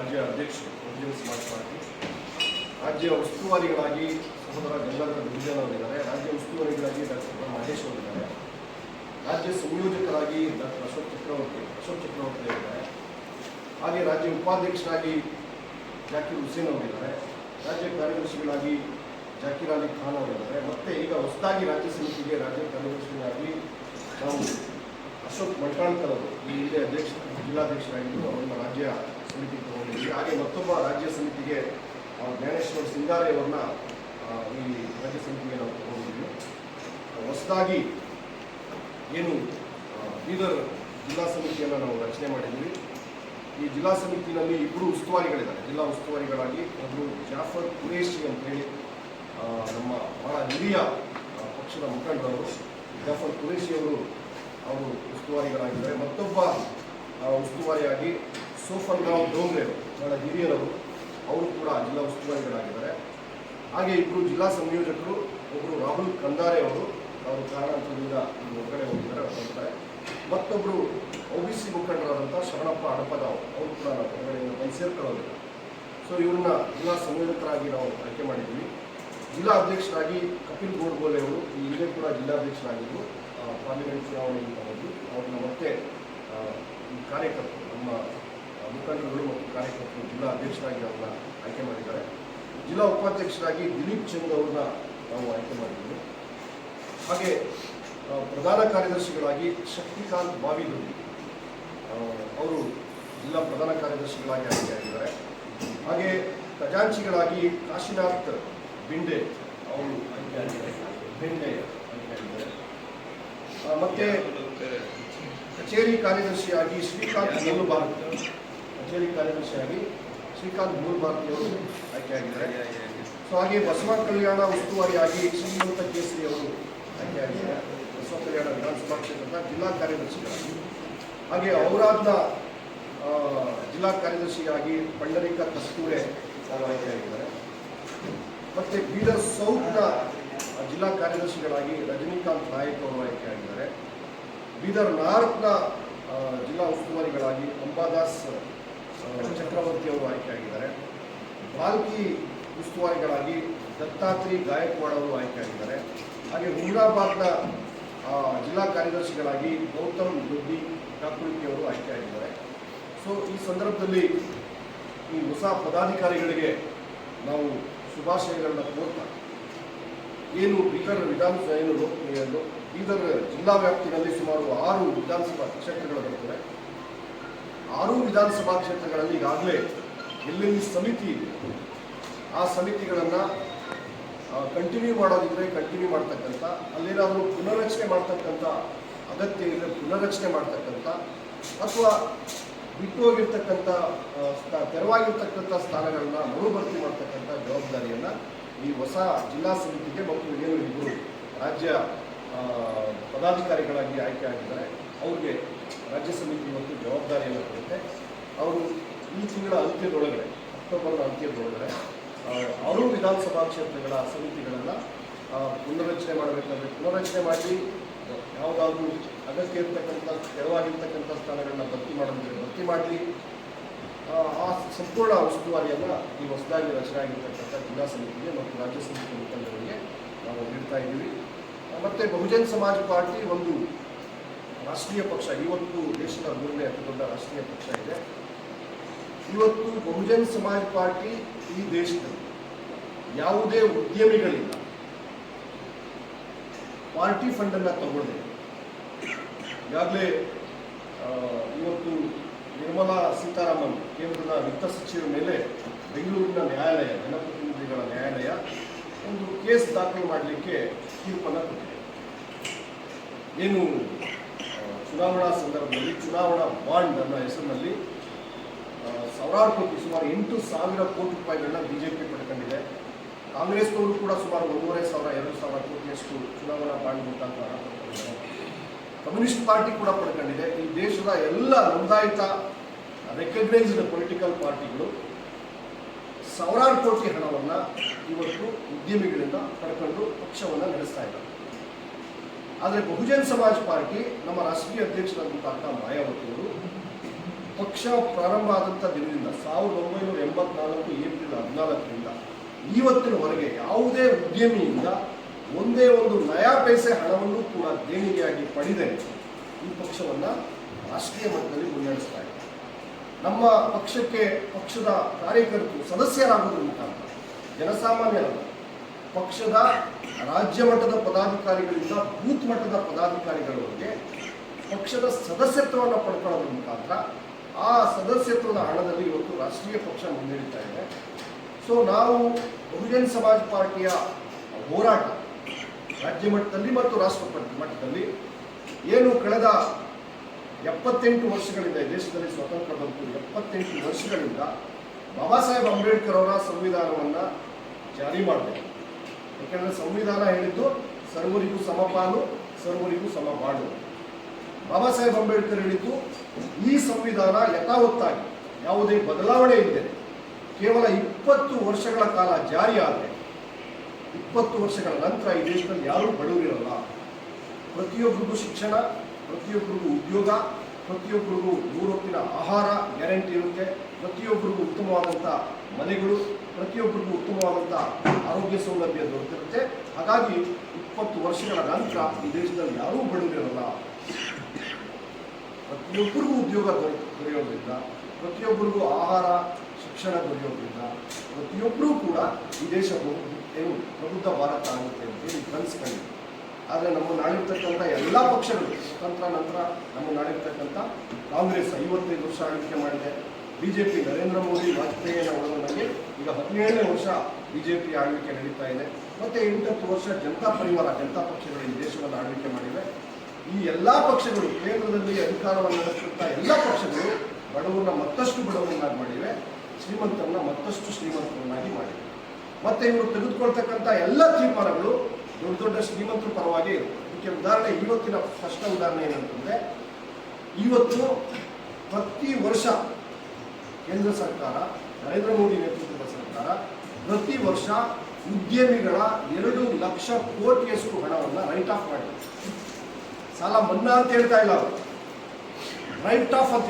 ರಾಜ್ಯ ಅಧ್ಯಕ್ಷ ಬಹುಜನ ಸಮಾಜ ಪಾರ್ಟಿ ರಾಜ್ಯ ಉಸ್ತುವಾರಿಗಳಾಗಿ ಸಹೋದರ ಗಂಗಾಧರ ಗಿರಿಜನ್ ಅವರಿದ್ದಾರೆ, ರಾಜ್ಯ ಉಸ್ತುವಾರಿಗಳಾಗಿ ಡಾಕ್ಟರ್ ಮಹೇಶ್ ಅವರಿದ್ದಾರೆ, ರಾಜ್ಯ ಸಂಯೋಜಕರಾಗಿ ಡಾಕ್ಟರ್ ಅಶೋಕ್ ಚಕ್ರವರ್ತಿ ಅಶೋಕ್ ಚಕ್ರವರ್ತಿ ಅವರಿದ್ದಾರೆ, ಹಾಗೆ ರಾಜ್ಯ ಉಪಾಧ್ಯಕ್ಷರಾಗಿ ಜಾಕಿರ್ ಹುಸೇನ್ ಅವರಿದ್ದಾರೆ, ರಾಜ್ಯ ಕಾರ್ಯದರ್ಶಿಗಳಾಗಿ ಜಾಕಿರ್ ಅಲಿ ಖಾನ್ ಅವರಿದ್ದಾರೆ, ಮತ್ತೆ ಈಗ ಹೊಸದಾಗಿ ರಾಜ್ಯ ಸಮಿತಿಗೆ ರಾಜ್ಯ ಕಾರ್ಯದರ್ಶಿಗಳಾಗಿ ನಾವು ಅಶೋಕ್ ಮಲ್ಟಾಳ್ಕರ್ ಅವರು, ಈ ಹಿಂದೆ ಅಧ್ಯಕ್ಷ, ಜಿಲ್ಲಾಧ್ಯಕ್ಷರಾಗಿದ್ದು ಅವರು ರಾಜ್ಯ ಸಮಿತಿಗೆ ತಗೊಂಡಿದ್ವಿ. ಹಾಗೆ ಮತ್ತೊಬ್ಬ ರಾಜ್ಯ ಸಮಿತಿಗೆ ಜ್ಞಾನೇಶ್ವರ ಸಿಂಗಾರೆಯವರನ್ನ ಸಿಂಗಾರೆ ಈ ರಾಜ್ಯ ಸಮಿತಿಗೆ ನಾವು ತಗೊಂಡಿದ್ವಿ. ಹೊಸದಾಗಿ ಏನು ಬೀದರ್ ಜಿಲ್ಲಾ ಸಮಿತಿಯನ್ನು ನಾವು ರಚನೆ ಮಾಡಿದ್ವಿ. ಈ ಜಿಲ್ಲಾ ಸಮಿತಿನಲ್ಲಿ ಇಬ್ಬರು ಉಸ್ತುವಾರಿಗಳಿದ್ದಾರೆ. ಜಿಲ್ಲಾ ಉಸ್ತುವಾರಿಗಳಾಗಿ ಒಬ್ಬರು ಜಾಫರ್ ಕುರೇಶಿ ಅಂತೇಳಿ ನಮ್ಮ ಬಹಳ ಹಿರಿಯ ಪಕ್ಷದ ಮುಖಂಡರು. ಜಾಫರ್ ಕುರೇಶಿ ಅವರು ಅವರು ಉಸ್ತುವಾರಿಗಳಾಗಿದ್ದಾರೆ. ಮತ್ತೊಬ್ಬ ಉಸ್ತುವಾರಿಯಾಗಿ ಸೋಫನ್ ರಾವ್ ಡೋಂಗ್ರೆ ಬಹಳ ಹಿರಿಯರವರು, ಅವರು ಕೂಡ ಜಿಲ್ಲಾ ಉಸ್ತುವಾರಿಗಳಾಗಿದ್ದಾರೆ. ಹಾಗೆ ಇಬ್ಬರು ಜಿಲ್ಲಾ ಸಂಯೋಜಕರು ಒಬ್ಬರು ರಾಹುಲ್ ಕಂದಾರೆ ಅವರು ಅವರು ಕಾರಣಾಂತರದಿಂದ ಹೊರಗಡೆ ಹೋಗಿದ್ದಾರೆ ಬರ್ತಾರೆ ಮತ್ತೊಬ್ಬರು ಒ ಬಿ ಸಿ ಮುಖಂಡರಾದಂಥ ಶರಣಪ್ಪ ಅಡಪದಾವ್ ಅವರು ಕೂಡ ನಾವು ಹೊರಗಡೆಯಿಂದ ಬಂದು ಸೇರ್ಕೊಳ್ಳೋದಿಲ್ಲ. ಸೊ ಇವ್ರನ್ನ ಜಿಲ್ಲಾ ಸಂಯೋಜಕರಾಗಿ ನಾವು ಆಯ್ಕೆ ಮಾಡಿದ್ವಿ ಜಿಲ್ಲಾ ಅಧ್ಯಕ್ಷರಾಗಿ ಕಪಿಲ್ ಗೋಡ್ಬೋಲೆ ಅವರು, ಈ ಹಿಂದೆ ಕೂಡ ಜಿಲ್ಲಾಧ್ಯಕ್ಷರಾಗಿದ್ದರು ಪಾರ್ಲಿಮೆಂಟ್ ಚುನಾವಣೆಯಿಂದ ಹೋಗಿ ಅವ್ರನ್ನ ಮತ್ತೆ ಕಾರ್ಯಕರ್ತರು, ನಮ್ಮ ಮುಖಂಡರುಗಳು ಮತ್ತು ಕಾರ್ಯಕರ್ತರು ಜಿಲ್ಲಾ ಅಧ್ಯಕ್ಷರಾಗಿ ಅವ್ರನ್ನ ಆಯ್ಕೆ ಮಾಡಿದ್ದಾರೆ. ಜಿಲ್ಲಾ ಉಪಾಧ್ಯಕ್ಷರಾಗಿ ದಿಲೀಪ್ ಚಂದ್ ಅವರನ್ನ ನಾವು ಆಯ್ಕೆ ಮಾಡಿದ್ದೀವಿ ಹಾಗೆ ಪ್ರಧಾನ ಕಾರ್ಯದರ್ಶಿಗಳಾಗಿ ಶಕ್ತಿಕಾಂತ್ ಬಾವಿಗಳು ಅವರು ಜಿಲ್ಲಾ ಪ್ರಧಾನ ಕಾರ್ಯದರ್ಶಿಗಳಾಗಿ ಆಯ್ಕೆಯಾಗಿದ್ದಾರೆ ಹಾಗೆ ಖಜಾಂಚಿಗಳಾಗಿ ಕಾಶಿನಾಥ್ ಬಿಂಡೆ ಅವರು ಆಯ್ಕೆಯಾಗಿದ್ದಾರೆ ಬಿಂಡೆ ಆಯ್ಕೆಯಾಗಿದ್ದಾರೆ ಮತ್ತೆ ಕಚೇರಿ ಕಾರ್ಯದರ್ಶಿಯಾಗಿ ಶ್ರೀಕಾಂತ್ ಭಾರತಿ ಕಚೇರಿ ಕಾರ್ಯದರ್ಶಿಯಾಗಿ ಶ್ರೀಕಾಂತ್ ಮೂಲ ಭಾರತಿ ಅವರು ಆಯ್ಕೆಯಾಗಿದ್ದಾರೆ ಸೊ ಹಾಗೆ ಬಸವ ಕಲ್ಯಾಣ ಉಸ್ತುವಾರಿಯಾಗಿ ಶ್ರೀಮಂತ ಕೇಸರಿ ಅವರು ಆಯ್ಕೆಯಾಗಿದ್ದಾರೆ ಬಸವ ಕಲ್ಯಾಣ ವಿಧಾನಸಭಾ ಕ್ಷೇತ್ರದ ಜಿಲ್ಲಾ ಕಾರ್ಯದರ್ಶಿಗಳಾಗಿ. ಹಾಗೆ ಔರಾದ್ನ ಜಿಲ್ಲಾ ಕಾರ್ಯದರ್ಶಿಯಾಗಿ ಪಂಡರಿಕ ಕಸ್ತೂರೆ ಅವರು ಆಯ್ಕೆಯಾಗಿದ್ದಾರೆ ಮತ್ತೆ ಬೀದರ್ ಸೌತ್ನ ಜಿಲ್ಲಾ ಕಾರ್ಯದರ್ಶಿಗಳಾಗಿ ರಜನಿಕಾಂತ್ ನಾಯಕ್ ಅವರು ಆಯ್ಕೆಯಾಗಿದ್ದಾರೆ ಬೀದರ್ ನಾರ್ತ್ನ ಜಿಲ್ಲಾ ಉಸ್ತುವಾರಿಗಳಾಗಿ ಅಂಬಾದಾಸ್ ಚಕ್ರವರ್ತಿ ಅವರು ಆಯ್ಕೆಯಾಗಿದ್ದಾರೆ. ಬಾಲ್ಕಿ ಉಸ್ತುವಾರಿಗಳಾಗಿ ದತ್ತಾತ್ರಿ ಗಾಯಕ್ವಾಡ್ ಅವರು ಆಯ್ಕೆಯಾಗಿದ್ದಾರೆ. ಹಾಗೆ ಹುಮ್ರಾಬಾದ್ನ ಜಿಲ್ಲಾ ಕಾರ್ಯದರ್ಶಿಗಳಾಗಿ ಗೌತಮ್ ದೊಡ್ಡಿ ಕಾಕುಳಿಕೆ ಅವರು ಆಯ್ಕೆಯಾಗಿದ್ದಾರೆ. ಸೊ, ಈ ಸಂದರ್ಭದಲ್ಲಿ ಈ ಹೊಸ ಪದಾಧಿಕಾರಿಗಳಿಗೆ ನಾವು ಶುಭಾಶಯಗಳನ್ನ ಕೋರ್ತಾ, ಏನು ಬೀದರ್ ವಿಧಾನಸಭೆ ಏನು ಲೋಕಪ್ರಿಯ ಬೀದರ್ ಜಿಲ್ಲಾ ವ್ಯಾಪ್ತಿನಲ್ಲಿ ಸುಮಾರು ಆರು ವಿಧಾನಸಭಾ ಕ್ಷೇತ್ರಗಳು ಬರ್ತವೆ. ಆರು ವಿಧಾನಸಭಾ ಕ್ಷೇತ್ರಗಳಲ್ಲಿ ಈಗಾಗಲೇ ಎಲ್ಲೆಲ್ಲಿ ಸಮಿತಿ ಇದೆ, ಆ ಸಮಿತಿಗಳನ್ನು ಕಂಟಿನ್ಯೂ ಮಾಡೋದಿದ್ರೆ ಕಂಟಿನ್ಯೂ ಮಾಡ್ತಕ್ಕಂಥ, ಅಲ್ಲೇನಾದರೂ ಪುನರ್ರಚನೆ ಮಾಡ್ತಕ್ಕಂಥ ಅಗತ್ಯ ಇದ್ದರೆ ಪುನರ್ರಚನೆ ಮಾಡ್ತಕ್ಕಂಥ ಅಥವಾ ಬಿಟ್ಟು ಹೋಗಿರ್ತಕ್ಕಂಥ ತೆರವಾಗಿರ್ತಕ್ಕಂಥ ಸ್ಥಾನಗಳನ್ನು ಮರುಭರ್ತಿ ಮಾಡ್ತಕ್ಕಂಥ ಜವಾಬ್ದಾರಿಯನ್ನು ಈ ಹೊಸ ಜಿಲ್ಲಾ ಸಮಿತಿಗೆ ಮತ್ತು ಏನು ಇಬ್ಬರು ರಾಜ್ಯ ಪದಾಧಿಕಾರಿಗಳಾಗಿ ಆಯ್ಕೆ ಆಗಿದ್ದಾರೆ. ಅವ್ರಿಗೆ ರಾಜ್ಯ ಸಮಿತಿ ಮತ್ತು ಜವಾಬ್ದಾರಿಯನ್ನು ಕೊಡುತ್ತೆ. ಅವರು ಈ ತಿಂಗಳ ಅಂತ್ಯದೊಳಗಡೆ, ಅಕ್ಟೋಬರ್ನ ಅಂತ್ಯದೊಳಗಡೆ ಆರು ವಿಧಾನಸಭಾ ಕ್ಷೇತ್ರಗಳ ಸಮಿತಿಗಳನ್ನು ಪುನರ್ರಚನೆ ಮಾಡಬೇಕಾದ್ರೆ ಪುನರ್ರಚನೆ ಮಾಡಿ, ಯಾವುದಾದ್ರೂ ಅಗತ್ಯ ಇರ್ತಕ್ಕಂಥ ತೆರವಾಗಿರ್ತಕ್ಕಂಥ ಸ್ಥಾನಗಳನ್ನ ಭರ್ತಿ ಮಾಡೋದಿದ್ರೆ ಭರ್ತಿ ಮಾಡಲಿ ಆ ಸಂಪೂರ್ಣ ಉಸ್ತುವಾರಿಯನ್ನು ಈ ಹೊಸದಾಗಿ ರಚನೆ ಆಗಿರ್ತಕ್ಕಂಥ ಜಿಲ್ಲಾ ಸಮಿತಿಗೆ ಮತ್ತು ರಾಜ್ಯ ಸಮಿತಿ ಮುಖಂಡರಿಗೆ ನಾವು ನೀಡ್ತಾ ಇದ್ದೀವಿ. ಮತ್ತೆ ಬಹುಜನ್ ಸಮಾಜ ಪಾರ್ಟಿ ಒಂದು ರಾಷ್ಟ್ರೀಯ ಪಕ್ಷ, ಇವತ್ತು ದೇಶದ ಮೂರನೇ ಅತಿ ದೊಡ್ಡ ರಾಷ್ಟ್ರೀಯ ಪಕ್ಷ ಇದೆ. ಇವತ್ತು ಬಹುಜನ್ ಸಮಾಜ್ ಪಾರ್ಟಿ ಈ ದೇಶದಲ್ಲಿ. ಯಾವುದೇ ಉದ್ಯಮಿಗಳಿಲ್ಲ. ಪಾರ್ಟಿ ಫಂಡನ್ನು ತಗೊಳ್ಳಿ ಈಗಾಗಲೇ ಇವತ್ತು ನಿರ್ಮಲಾ ಸೀತಾರಾಮನ್ ಕೇಂದ್ರದ ವಿತ್ತ ಸಚಿವರ ಮೇಲೆ ಬೆಂಗಳೂರಿನ ನ್ಯಾಯಾಲಯ, ಜನಪ್ರತಿನಿಧಿಗಳ ನ್ಯಾಯಾಲಯ ಒಂದು ಕೇಸ್ ದಾಖಲು ಮಾಡಲಿಕ್ಕೆ ತೀರ್ಪನ್ನು ಕೊಟ್ಟಿದೆ. ಏನು ಚುನಾವಣಾ ಸಂದರ್ಭದಲ್ಲಿ, ಚುನಾವಣಾ ಬಾಂಡ್ ನನ್ನ ಹೆಸರಿನಲ್ಲಿ ಸಾವಿರಾರು ಕೋಟಿ, ಸುಮಾರು ಎಂಟು ಸಾವಿರ ಕೋಟಿ ರೂಪಾಯಿಗಳನ್ನ ಬಿಜೆಪಿ ಪಡ್ಕೊಂಡಿದೆ. ಕಾಂಗ್ರೆಸ್ನವರು ಕೂಡ ಸುಮಾರು ಒಂದೂವರೆ ಸಾವಿರ, ಎರಡು ಸಾವಿರ ಕೋಟಿಯಷ್ಟು ಚುನಾವಣಾ ಬಾಂಡ್ ಮುಖಾಂತರ ಕಮ್ಯುನಿಸ್ಟ್ ಪಾರ್ಟಿ ಕೂಡ ಪಡ್ಕೊಂಡಿದೆ. ಈ ದೇಶದ ಎಲ್ಲ ನೋಂದಾಯಿತ ರೆಕಗ್ನೈಸ್ಡ್ ಪೊಲಿಟಿಕಲ್ ಪಾರ್ಟಿಗಳು ಸಾವಿರಾರು ಕೋಟಿ ಹಣವನ್ನು ಇವತ್ತು ಉದ್ಯಮಿಗಳಿಂದ ಪಡ್ಕೊಂಡು ಪಕ್ಷವನ್ನು ನಡೆಸ್ತಾ ಇದ್ದಾರೆ. ಆದರೆ ಬಹುಜನ್ ಸಮಾಜ್ ಪಾರ್ಟಿ ನಮ್ಮ ರಾಷ್ಟ್ರೀಯ ಅಧ್ಯಕ್ಷರಾದಂತಹ ಮಾಯಾವತಿ ಅವರು ಪಕ್ಷ ಪ್ರಾರಂಭ ಆದಂಥ ದಿನದಿಂದ ಸಾವಿರದ ಒಂಬೈನೂರ ಎಂಬತ್ನಾಲ್ಕು ಏಪ್ರಿಲ್ ಹದಿನಾಲ್ಕರಿಂದ ಇವತ್ತಿನವರೆಗೆ ಯಾವುದೇ ಉದ್ಯಮಿಯಿಂದ ಒಂದೇ ಒಂದು ನಯಾ ಪೈಸೆ ಹಣವನ್ನು ಕೂಡ ದೇಣಿಗೆಯಾಗಿ ಪಡೆದೇ ಈ ಪಕ್ಷವನ್ನು ರಾಷ್ಟ್ರೀಯ ಮಟ್ಟದಲ್ಲಿ ಮುನ್ನಡೆಸ್ತಾ ಇದೆ. ನಮ್ಮ ಪಕ್ಷಕ್ಕೆ ಪಕ್ಷದ ಕಾರ್ಯಕರ್ತರು ಸದಸ್ಯರಾಗುವುದರ ಮುಖಾಂತರ ಜನಸಾಮಾನ್ಯರಲ್ಲ ಪಕ್ಷದ ರಾಜ್ಯ ಮಟ್ಟದ ಪದಾಧಿಕಾರಿಗಳಿಂದ ಬೂತ್ ಮಟ್ಟದ ಪದಾಧಿಕಾರಿಗಳವರೆಗೆ ಪಕ್ಷದ ಸದಸ್ಯತ್ವವನ್ನು ಪಡ್ಕೊಳ್ಳೋದ್ರ ಮುಖಾಂತರ ಆ ಸದಸ್ಯತ್ವದ ಹಣದಲ್ಲಿ ಇವತ್ತು ರಾಷ್ಟ್ರೀಯ ಪಕ್ಷ ಮುನ್ನಡೀತಾ ಇದೆ. ಸೊ ನಾವು ಬಹುಜನ್ ಸಮಾಜ್ ಪಾರ್ಟಿಯ ಹೋರಾಟ ರಾಜ್ಯ ಮಟ್ಟದಲ್ಲಿ ಮತ್ತು ರಾಷ್ಟ್ರ ಮಟ್ಟದಲ್ಲಿ ಏನು ಕಳೆದ ಎಪ್ಪತ್ತೆಂಟು ವರ್ಷಗಳಿಂದ ದೇಶದಲ್ಲಿ ಸ್ವತಂತ್ರ ಬಂತು. ಎಪ್ಪತ್ತೆಂಟು ವರ್ಷಗಳಿಂದ ಬಾಬಾ ಸಾಹೇಬ್ ಅಂಬೇಡ್ಕರ್ ಅವರ ಸಂವಿಧಾನವನ್ನು ಜಾರಿ ಮಾಡಬೇಕು. ಯಾಕೆಂದರೆ ಸಂವಿಧಾನ ಹೇಳಿದ್ದು ಸರ್ವರಿಗೂ ಸಮಪಾಲು, ಸರ್ವರಿಗೂ ಸಮಪಾಡು ಬಾಬಾ ಸಾಹೇಬ್ ಅಂಬೇಡ್ಕರ್ ಹೇಳಿದ್ದು ಈ ಸಂವಿಧಾನ ಯಥಾವತ್ತಾಗಿ, ಯಾವುದೇ ಬದಲಾವಣೆ ಇಲ್ಲದೆ, ಕೇವಲ ಇಪ್ಪತ್ತು ವರ್ಷಗಳ ಕಾಲ ಜಾರಿಯಾದರೆ ಇಪ್ಪತ್ತು ವರ್ಷಗಳ ನಂತರ ಈ ದೇಶದಲ್ಲಿ ಯಾರೂ ಬಡವರಿರಲ್ಲ. ಪ್ರತಿಯೊಬ್ಬರಿಗೂ ಶಿಕ್ಷಣ ಪ್ರತಿಯೊಬ್ಬರಿಗೂ ಉದ್ಯೋಗ ಪ್ರತಿಯೊಬ್ಬರಿಗೂ ಮೂರೊತ್ತಿನ ಆಹಾರ ಗ್ಯಾರಂಟಿ ಇರುತ್ತೆ. ಪ್ರತಿಯೊಬ್ಬರಿಗೂ ಉತ್ತಮವಾದಂಥ ಮನೆಗಳು, ಪ್ರತಿಯೊಬ್ಬರಿಗೂ ಉತ್ತಮವಾದಂಥ ಆರೋಗ್ಯ ಸೌಲಭ್ಯ ದೊರೆತಿರುತ್ತೆ. ಹಾಗಾಗಿ ಇಪ್ಪತ್ತು ವರ್ಷಗಳ ನಂತರ ಈ ದೇಶದಲ್ಲಿ ಯಾರೂ ಬಡವರಿರಲ್ಲ ಪ್ರತಿಯೊಬ್ಬರಿಗೂ ಉದ್ಯೋಗ ದೊರೆ, ದೊರೆಯೋದ್ರಿಂದ, ಪ್ರತಿಯೊಬ್ಬರಿಗೂ ಆಹಾರ, ಶಿಕ್ಷಣ ದೊರೆಯೋದ್ರಿಂದ, ಪ್ರತಿಯೊಬ್ಬರೂ ಕೂಡ ಈ ದೇಶ ಬಹು- ಏನು ಪ್ರಬುದ್ಧ ಭಾರತ ಆಗುತ್ತೆ ಅಂತೇಳಿ ಕನಸ್ಕೊಂಡಿದೆ ಆದರೆ ನಮ್ಮ ಆಳಿರ್ತಕ್ಕಂಥ ಎಲ್ಲ ಪಕ್ಷಗಳು ಸ್ವತಂತ್ರ ನಂತರ ನಮ್ಮ ಆಳಿರ್ತಕ್ಕಂಥ ಕಾಂಗ್ರೆಸ್ ಐವತ್ತೈದು ವರ್ಷ ಆಳ್ವಿಕೆ ಮಾಡಿದೆ. B J P Narendra Modi Vajpayee ಅವರೊಂದಿಗೆ ಈಗ ಹದಿನೇಳನೇ ವರ್ಷ ಬಿ ಜೆ ಪಿ ಆಳ್ವಿಕೆ ನಡೀತಾ ಇದೆ. ಮತ್ತು ಎಂಟತ್ತು ವರ್ಷ ಜನತಾ ಪರಿವಾರ, ಜನತಾ ಪಕ್ಷಗಳು ಈ ದೇಶವನ್ನು ಆಳ್ವಿಕೆ ಮಾಡಿವೆ. ಈ ಎಲ್ಲ ಪಕ್ಷಗಳು ಕೇಂದ್ರದಲ್ಲಿ ಅಧಿಕಾರವನ್ನು ನಡೆಸುತ್ತಾ ಎಲ್ಲ ಪಕ್ಷಗಳು ಬಡವರನ್ನ ಮತ್ತಷ್ಟು ಬಡವರನ್ನಾಗಿ ಮಾಡಿವೆ. ಶ್ರೀಮಂತರನ್ನ ಮತ್ತಷ್ಟು ಶ್ರೀಮಂತರನ್ನಾಗಿ ಮಾಡಿವೆ. ಮತ್ತೆ ಇವರು ತೆಗೆದುಕೊಳ್ತಕ್ಕಂಥ ಎಲ್ಲ ತೀರ್ಮಾನಗಳು ದೊಡ್ಡ ದೊಡ್ಡ ಶ್ರೀಮಂತರ ಪರವಾಗಿ ಇದಕ್ಕೆ ಉದಾಹರಣೆ, ಇವತ್ತಿನ ಫಸ್ಟ್ ಉದಾಹರಣೆ ಏನಂತಂದರೆ, ಇವತ್ತು ಪ್ರತಿ ವರ್ಷ ಕೇಂದ್ರ ಸರ್ಕಾರ, ನರೇಂದ್ರ ಮೋದಿ ನೇತೃತ್ವದ ಸರ್ಕಾರ ಪ್ರತಿ ವರ್ಷ ಉದ್ಯಮಿಗಳ ಎರಡು ಲಕ್ಷ ಕೋಟಿಯಷ್ಟು ಹಣವನ್ನು ರೈಟ್ ಆಫ್ ಮಾಡಿದೆ ಸಾಲ ಮನ್ನಾ ಅಂತ ಹೇಳ್ತಾ ಇಲ್ಲ ಅವರು. ರೈಟ್ ಆಫ್ ಅಂತ